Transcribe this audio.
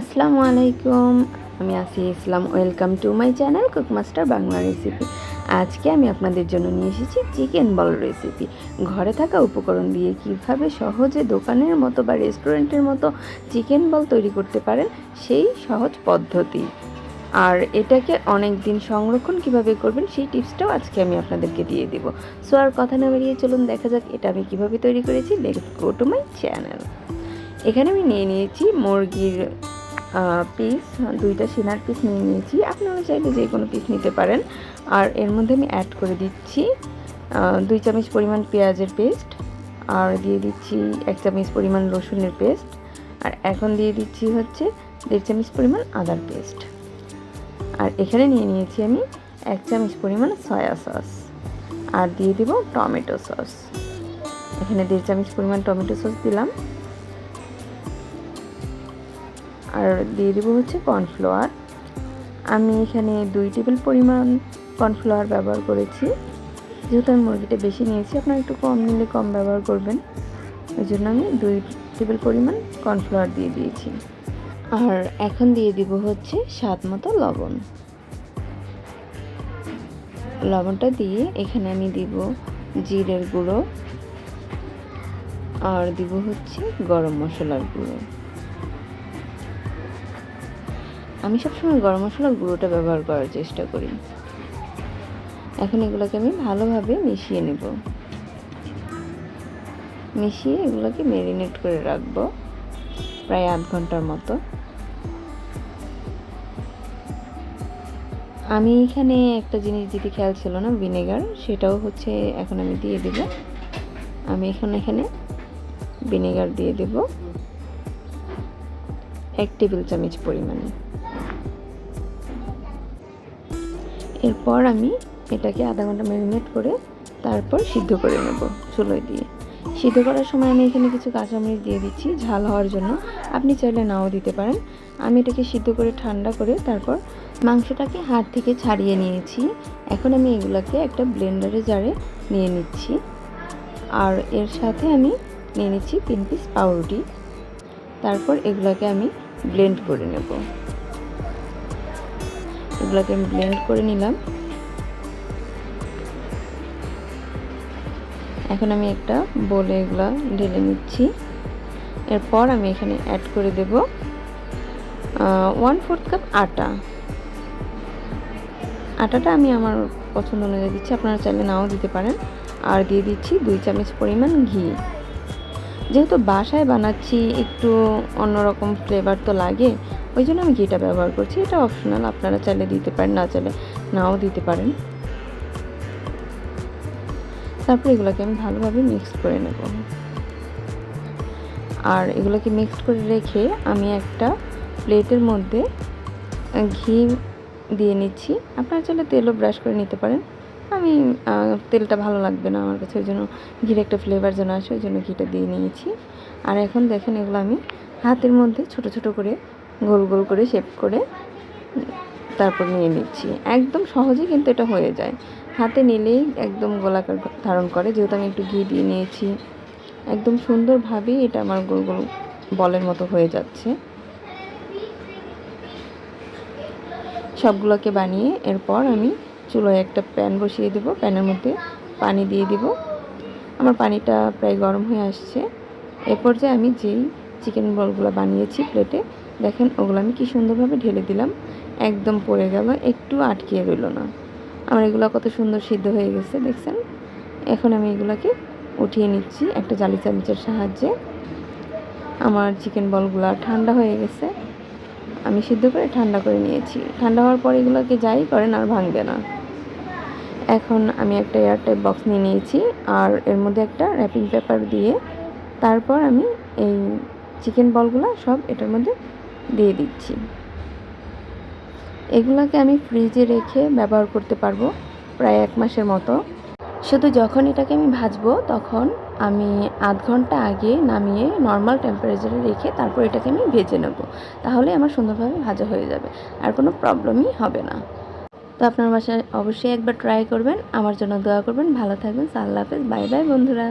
আসসালামু আলাইকুম আমি Asi Islam. Welcome to my channel Cookmaster Bangla recipe. আজকে আমি আপনাদের জন্য নিয়ে এসেছি চিকেন বল রেসিপি। ঘরে থাকা উপকরণ দিয়ে কীভাবে সহজে দোকানের মতো বা রেস্টুরেন্টের মতো চিকেন বল তৈরি করতে পারেন, সেই সহজ পদ্ধতি। আর এটাকে অনেক দিন সংরক্ষণ কীভাবে করবেন, সেই টিপসটাও আজকে আমি আপনাদেরকে দিয়ে দেব। সো আর কথা না বেরিয়ে চলুন, দেখা যাক এটা আমি কীভাবে তৈরি করেছি। Let's go to my channel এখানে আমি নিয়ে নিয়েছি মুরগির পিস দুইটা সিনার পিস নিয়ে নিয়েছি। আপনারা চাইলে যে কোনো পিস নিতে পারেন। আর এর মধ্যে আমি অ্যাড করে দিচ্ছি দুই চামচ পরিমাণ পেঁয়াজের পেস্ট আর দিয়ে দিচ্ছি এক চামচ পরিমাণ রসুনের পেস্ট আর এখন দিয়ে দিচ্ছি হচ্ছে দেড় চামচ পরিমাণ আদার পেস্ট আর এখানে নিয়ে নিয়েছি আমি এক চামচ পরিমাণ সয়া সস আর দিয়ে দিব টমেটো সস এখানে দেড় চামচ পরিমাণ টমেটো সস দিলাম। আর দিয়ে দেবো হচ্ছে কর্নফ্লাওয়ার আমি এখানে দুই টেবিল পরিমাণ কর্নফ্লাওয়ার ব্যবহার করেছি। যেহেতু আমি মুরগিটা বেশি নিয়েছি, আপনারা একটু কম নিলে কম ব্যবহার করবেন। ওই জন্য আমি দুই টেবিল পরিমাণ কর্নফ্লাওয়ার দিয়ে দিয়েছি। আর এখন দিয়ে দিব হচ্ছে স্বাদ মতো লবণ। লবণটা দিয়ে এখানে আমি দিব জিরের গুঁড়ো। আর দিব হচ্ছে গরম মশলার গুঁড়ো। আমি সবসময় গরম মশলার গুঁড়োটা ব্যবহার করার চেষ্টা করি। এখন এগুলোকে আমি ভালোভাবে মিশিয়ে নেব। মিশিয়ে এগুলোকে ম্যারিনেট করে রাখব প্রায় আধ ঘণ্টার মতো। আমি এখানে একটা জিনিস দিতে খেয়াল ছিল না, ভিনেগার, সেটাও হচ্ছে এখন আমি দিয়ে দেব। আমি এখন এখানে ভিনেগার দিয়ে দেব। এক টেবিল চামচ পরিমাণে। এরপর আমি এটাকে আধা ঘণ্টা ম্যারিনেট করে তারপর সিদ্ধ করে নেব চুলোয় দিয়ে। সিদ্ধ করার সময় আমি এখানে কিছু কাঁচামরিচ দিয়ে দিচ্ছি, ঝাল হওয়ার জন্য। আপনি চাইলে নাও দিতে পারেন। আমি এটাকে সিদ্ধ করে ঠান্ডা করে তারপর মাংসটাকে হাত থেকে ছাড়িয়ে নিয়েছি। এখন আমি এগুলাকে একটা ব্লেন্ডারে জারে নিয়ে নিচ্ছি। আর এর সাথে আমি নিয়ে নিচ্ছি তিন পিস পাউরুটি। তারপর এগুলোকে আমি ব্লেন্ড করে নেব। এগুলোকে আমি ব্লেন্ড করে নিলাম। এখন আমি একটা বলে এগুলো ঢেলে নিচ্ছি। এরপর আমি এখানে অ্যাড করে দেব ওয়ান ফোর্থ কাপ আটা। আটাটা আমি আমার পছন্দ অনুযায়ী দিচ্ছি, আপনারা চাইলে নাও দিতে পারেন। আর দিয়ে দিচ্ছি দুই চামচ পরিমাণ ঘি। যেহেতু বাসায় বানাচ্ছি, একটু অন্যরকম ফ্লেভার তো লাগে ওই জন্য আমি ঘিটা ব্যবহার করছি, এটা অপশনাল আপনারা চাইলে দিতে পারেন, না চাইলে নাও দিতে পারেন। তারপর এগুলোকে আমি ভালোভাবে মিক্সড করে নেব। আর এগুলোকে মিক্সড করে রেখে আমি একটা প্লেটের মধ্যে ঘি দিয়ে নিচ্ছি। আপনারা চাইলে তেলও ব্রাশ করে নিতে পারেন। আমি তেলটা ভালো লাগবে না আমার কাছে, ওই জন্য ঘির একটা ফ্লেভার যেন আসে, ওই জন্য ঘিটা দিয়ে নিয়েছি। আর এখন দেখেন এগুলো আমি হাতের মধ্যে ছোট ছোট করে গোল গোল করে শেপ করে তারপর নিয়ে নিচ্ছি। একদম সহজে কিন্তু এটা হয়ে যায়। হাতে নিলেই একদম গোলাকার ধারণ করে। যেহেতু আমি একটু ঘি দিয়ে নিয়েছি, একদম সুন্দরভাবেই এটা আমার গোল গোল বলের মতো হয়ে যাচ্ছে। সবগুলোকে বানিয়ে এরপর আমি চুলোয় একটা প্যান বসিয়ে দেব। প্যানের মধ্যে পানি দিয়ে দিব। আমার পানিটা প্রায় গরম হয়ে আসছে। এ পর্যায়ে আমি যেই চিকেন বলগুলো বানিয়েছি প্লেটে দেখেন ওগুলো আমি কি সুন্দরভাবে ঢেলে দিলাম, একদম পড়ে গেল, একটু আটকিয়ে রইল না। আমার এগুলো কত সুন্দর সিদ্ধ হয়ে গেছে, দেখছেন? এখন আমি এগুলোকে উঠিয়ে নিচ্ছি একটা জালি চামচের সাহায্যে। আমার চিকেন বলগুলো ঠান্ডা হয়ে গেছে, আমি সিদ্ধ করে ঠান্ডা করে নিয়েছি। ঠান্ডা হওয়ার পর এগুলোকে যাই করেন আর ভাঙবে না। এখন আমি একটা এয়ারটাইট বক্স নিয়ে নিয়েছি আর এর মধ্যে একটা র্যাপিং পেপার দিয়ে তারপর আমি এই চিকেন বলগুলো সব এটার মধ্যে দিয়ে দিচ্ছি। এগুলোকে আমি ফ্রিজে রেখে ব্যবহার করতে পারব প্রায় এক মাসের মতো। শুধু যখন এটাকে আমি ভাজবো তখন আমি আধ ঘণ্টা আগে নামিয়ে নর্মাল টেম্পারেচারে রেখে তারপর এটাকে আমি ভেজে নেব। তাহলে আমার সুন্দরভাবে ভাজা হয়ে যাবে, আর কোনো প্রবলেমই হবে না। তো আপনার বাসায় অবশ্যই একবার ট্রাই করবেন। আমার জন্য দোয়া করবেন। ভালো থাকবেন। আল্লাহ হাফেজ। বাই বাই বন্ধুরা।